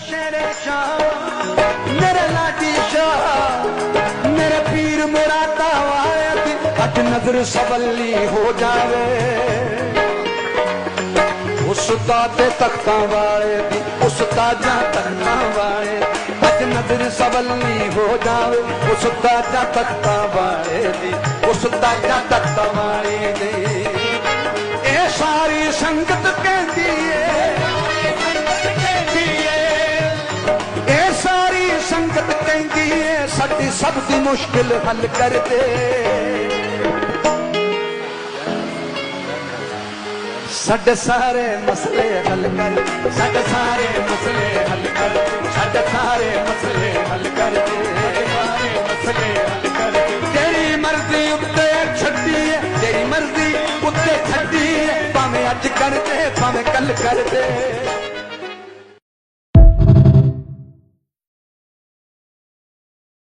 ਸ਼ੇਰੇ ਸ਼ਾਹ, ਮੇਰੇ ਪੀਰ ਮੁਰਾਦਾ ਵਾਲਿਆ ਨਜ਼ਰ ਸਵੱਲੀ ਹੋ ਜਾਵੇ। ਉਸਤਾ ਤੇ ਤਖਤਾਂ ਵਾਲੇ ਦੀ ਉਸਤਾ ਜਾਂ ਤਖਤਾਂ ਵਾਲੇ ਅੱਠ ਨਜ਼ਰ ਸਵੱਲੀ ਹੋ ਜਾਵੇ। ਉਸਤਾ ਜਾਂ ਤਖਤਾਂ ਵਾਲੇ ਦੀ ਉਸਤਾ ਜਾਂ ਤਖਤਾਂ ਵਾਲੇ ਦੀ। ਇਹ ਸਾਰੀ ਸੰਗਤ ਕਹਿੰਦੀ ਏ ਸੰਗਤ ਕਹਿੰਦੀ ਏ ਸਾਡੀ ਸਭ ਦੀ ਮੁਸ਼ਕਿਲ ਹੱਲ ਕਰ ਦੇ। ਸਾਡੇ ਸਾਰੇ ਮਸਲੇ ਹੱਲ ਕਰ। ਸਾਡੇ ਸਾਰੇ ਮਸਲੇ ਹੱਲ ਕਰ। ਸਾਡੇ ਸਾਰੇ ਮਸਲੇ ਹੱਲ ਕਰ। ਦੇ ਸਾਰੇ ਮਸਲੇ ਹੱਲ ਕਰ। ਤੇਰੀ ਮਰਜ਼ੀ ਉੱਤੇ ਛੱਡੀ ਏ ਤੇਰੀ ਮਰਜ਼ੀ ਉੱਤੇ ਛੱਡੀ ਏ ਭਾਵੇਂ ਅੱਜ ਕਰ ਦੇ ਭਾਵੇਂ ਕੱਲ ਕਰ ਦੇ।